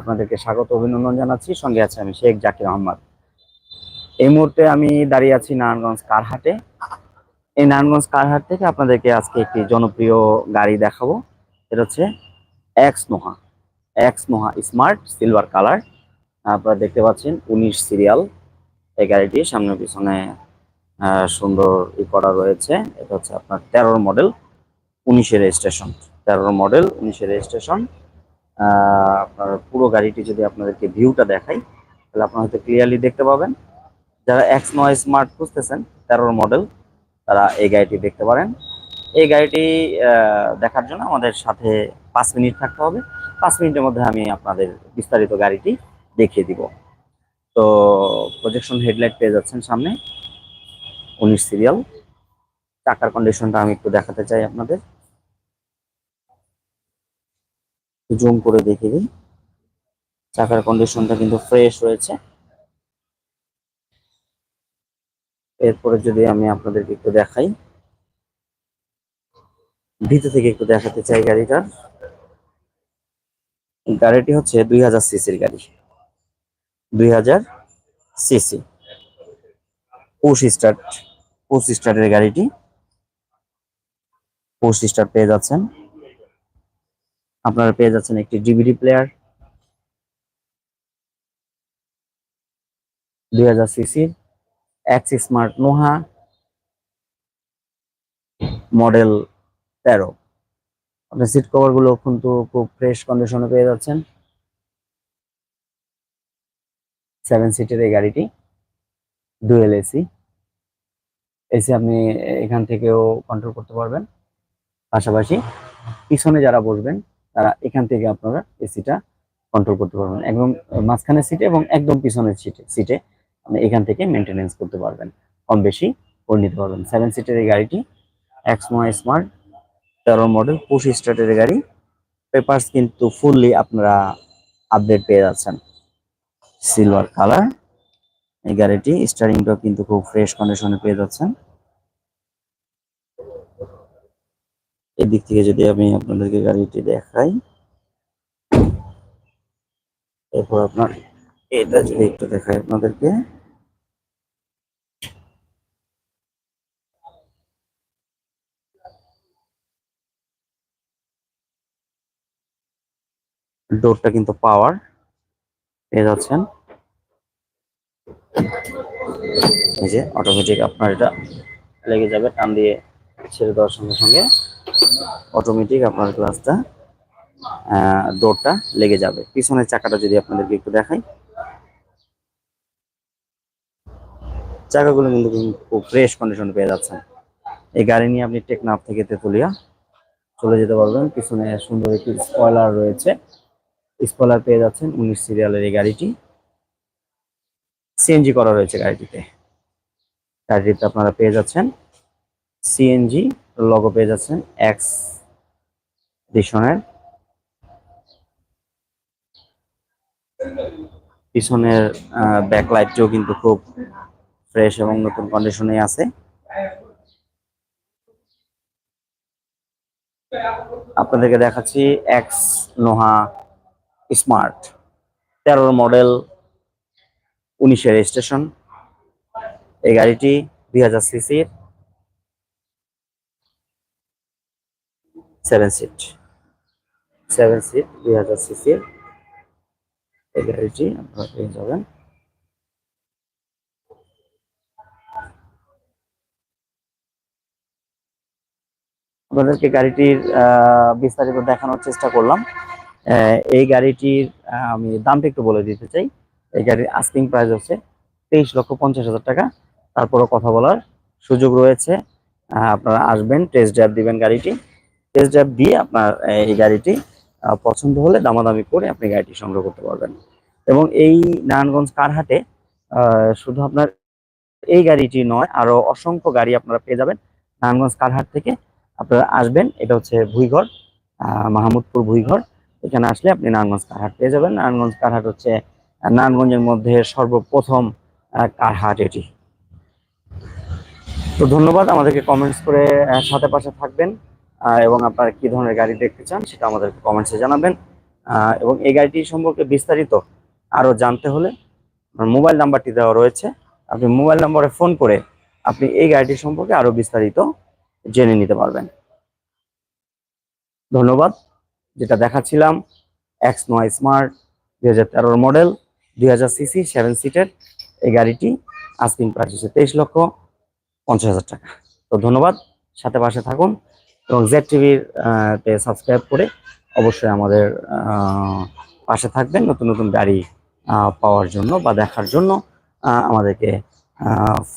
আপনাদেরকে স্বাগত, অভিনন্দন জানাচ্ছি। সঙ্গে আছে আমি শেখ জাকির আহমদ। এই মুহূর্তে আমি দাঁড়িয়ে আছি নারায়ণগঞ্জ কারহাটে। এই নারায়ণগঞ্জ কারহাট থেকে আপনাদেরকে আজকে একটি জনপ্রিয় গাড়ি দেখাবো। এটা হচ্ছে x Noha x Noha smart silver colour আপনারা দেখতে পাচ্ছেন উনিশ সিরিয়াল এই গাড়িটি সামনে পিছনে সুন্দর ই করা রয়েছে। এটা হচ্ছে আপনার তেরোর মডেল উনিশের রেজিস্ট্রেশন তেরোর মডেল উনিশের রেজিস্ট্রেশন আপনার পুরো গাড়িটি যদি আপনাদেরকে ভিউটা দেখাই, তাহলে আপনারা হয়তো ক্লিয়ারলি দেখতে পাবেন। যারা এক্স নয় স্মার্ট খুঁজতেছেন, তেরোর মডেল তারা এই গাড়িটি দেখতে পারেন। এই গাড়িটি দেখার জন্য আমাদের সাথে পাঁচ মিনিট থাকতে হবে। পাঁচ মিনিটের মধ্যে আমি আপনাদের বিস্তারিত গাড়িটি দেখিয়ে দিব। তো প্রজেকশন হেডলাইট পেয়ে যাচ্ছেন সামনে। উনিশ সিরিয়াল চাকার কন্ডিশনটা আমি একটু দেখাতে চাই আপনাদের। জুম করে দেখে দিই। চাকার কন্ডিশনটা কিন্তু ফ্রেশ রয়েছে। এরপরে যদি আমি আপনাদেরকে একটু দেখাই। ভিতর থেকে একটু দেখাতে চাই গাড়িটার গাড়িটি হচ্ছে দুই হাজার সিসির গাড়ি। দুই হাজার সিসি। পুশ স্টার্ট, পুশ স্টার্টের গাড়িটি। পুশ স্টার্ট পেয়ে যাচ্ছেন। আপনারা পেয়ে যাচ্ছেন একটি ডিভিডি প্লেয়ার দুই হাজার সিসির এক্স স্মার্ট নোহা মডেল তেরো। আপনার সিট কভারগুলো কিন্তু খুব ফ্রেশ কন্ডিশনে পেয়ে যাচ্ছেন। সেভেন সিটের এই গাড়িটি ডুয়েল এসি এসি আপনি এখান থেকেও কন্ট্রোল করতে পারবেন। পাশাপাশি পিছনে যারা বসবেন তারা এখান থেকে আপনারা এসিটা কন্ট্রোল করতে পারবেন। একদম মাঝখানের সিটে এবং একদম পিছনের সিটে সিটে আপনি এখান থেকে মেনটেনেন্স করতে পারবেন। কম বেশি করে নিতে পারবেন। সেভেন সিটের এই গাড়িটি এক্স নয় স্মার্ট তেরো মডেল পুশ স্টার্টের গাড়ি। পেপারস কিন্তু ফুললি আপনারা আপডেট পেয়ে যাচ্ছেন। সিলভার কালার এই গাড়িটি স্টারিংটাও কিন্তু খুব ফ্রেশ কন্ডিশনে পেয়ে যাচ্ছেন। এদিক থেকে যদি আমি আপনাদেরকে গাড়িটি দেখাই, এরপর আপনার এটা যদি একটু দেখাই আপনাদেরকে। ডোরটা কিন্তু পাওয়ার পেয়ে যাচ্ছেন। এই যে অটোমেটিক আপনার এটা লেগে যাবে, টান দিয়ে ছেড়ে দেওয়ার সঙ্গে সঙ্গে অটোমেটিক আপনার গ্লাসটা ডোরটা লেগে যাবে। পিছনের চাকাটা যদি আপনাদেরকে একটু দেখাই। চাকাগুলো কিন্তু খুব ফ্রেশ কন্ডিশন পেয়ে যাচ্ছেন। এই গাড়ি নিয়ে আপনি টেকনাফ থেকে তেতুলিয়া চলে যেতে পারবেন। পিছনে সুন্দর একটি স্পয়লার রয়েছে। স্পয়লার পেয়ে যাচ্ছেন উনিশ সিরিয়ালের এই গাড়িটি। সিএনজি করা রয়েছে গাড়িটিতে। গাড়িটিতে আপনারা পেয়ে যাচ্ছেন। সিএনজি লগো পেয়ে যাচ্ছেন এক্স এডিশনের পিছনের ব্যাকলাইটটিও কিন্তু খুব ফ্রেশ এবং নতুন কন্ডিশনে আছে। আপনাদেরকে দেখাচ্ছি এক্স নোহা স্মার্ট তেরোর মডেল উনিশের রেজিস্ট্রেশন এই গাড়িটি দুই হাজার সিসির। Seven seat. সেভেন সিট, দুই হাজার সিসির এই গাড়িটি আপনারা পেয়ে যাবেন। আপনাদেরকে গাড়িটির বিস্তারিত দেখানোর চেষ্টা করলাম। এই গাড়িটির আমি দামটা একটু বলে দিতে চাই। এই গাড়ির আস্কিং প্রাইস হচ্ছে তেইশ লক্ষ পঞ্চাশ হাজার টাকা। তারপরও কথা বলার সুযোগ রয়েছে। আপনারা আসবেন টেস্ট ড্রাইভ দিবেন গাড়িটি। টেস্ট ড্রাইভ দিয়ে আপনার এই গাড়িটি পছন্দ হলে দামাদামি করে আপনি গাড়িটি সংগ্রহ করতে পারবেন। এবং এই নারায়ণগঞ্জ কারহাটে শুধু আপনার এই গাড়িটি নয়, আরও অসংখ্য গাড়ি আপনারা পেয়ে যাবেন। নারায়ণগঞ্জ কারহাট থেকে আপনারা আসবেন, এটা হচ্ছে ভুইঘর মাহমুদপুর ভুইঘর। এখানে আসলে আপনি নারায়ণগঞ্জ কারহাট পেয়ে যাবেন। নারায়ণগঞ্জ কারহাট হচ্ছে নারায়ণগঞ্জের মধ্যে সর্বপ্রথম কারহাট এটি। তো ধন্যবাদ, আমাদেরকে কমেন্টস করে সাথে পাশে থাকবেন। এবং আপনারা কি ধরনের গাড়ি দেখতে চান সেটা আমাদেরকে কমেন্টসে জানাবেন। এবং এই গাড়িটি সম্পর্কে বিস্তারিত আরও জানতে হলে মোবাইল নাম্বারটি দেওয়া রয়েছে। আপনি মোবাইল নম্বরে ফোন করে আপনি এই গাড়িটি সম্পর্কে আরও বিস্তারিত জেনে নিতে পারবেন। ধন্যবাদ। যেটা দেখাচ্ছিলাম এক্স নয় স্মার্ট দুই হাজার মডেল দুই হাজার সিসি সেভেন সিটের এই গাড়িটি আস্কিং প্রাইস হচ্ছে তেইশ লক্ষ পঞ্চাশ হাজার টাকা। তো ধন্যবাদ। সাথে পাশে থাকুন। এবং জেড টিভির সাবস্ক্রাইব করে অবশ্যই আমাদের পাশে থাকবেন নতুন নতুন গাড়ি পাওয়ার জন্য বা দেখার জন্য আমাদেরকে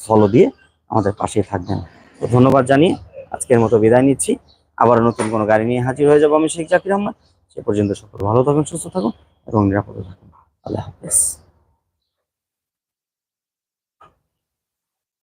ফলো দিয়ে আমাদের পাশেই থাকবেন। তো ধন্যবাদ জানিয়ে আজকের মতো বিদায় নিচ্ছি। আবার নতুন কোনো গাড়ি নিয়ে হাজির হয়ে যাব আমি শেখ জাকির আহমদ। সে পর্যন্ত সকল ভালো থাকুন, সুস্থ থাকুন এবং নিরাপদে থাকুন। আল্লাহ হাফেজ।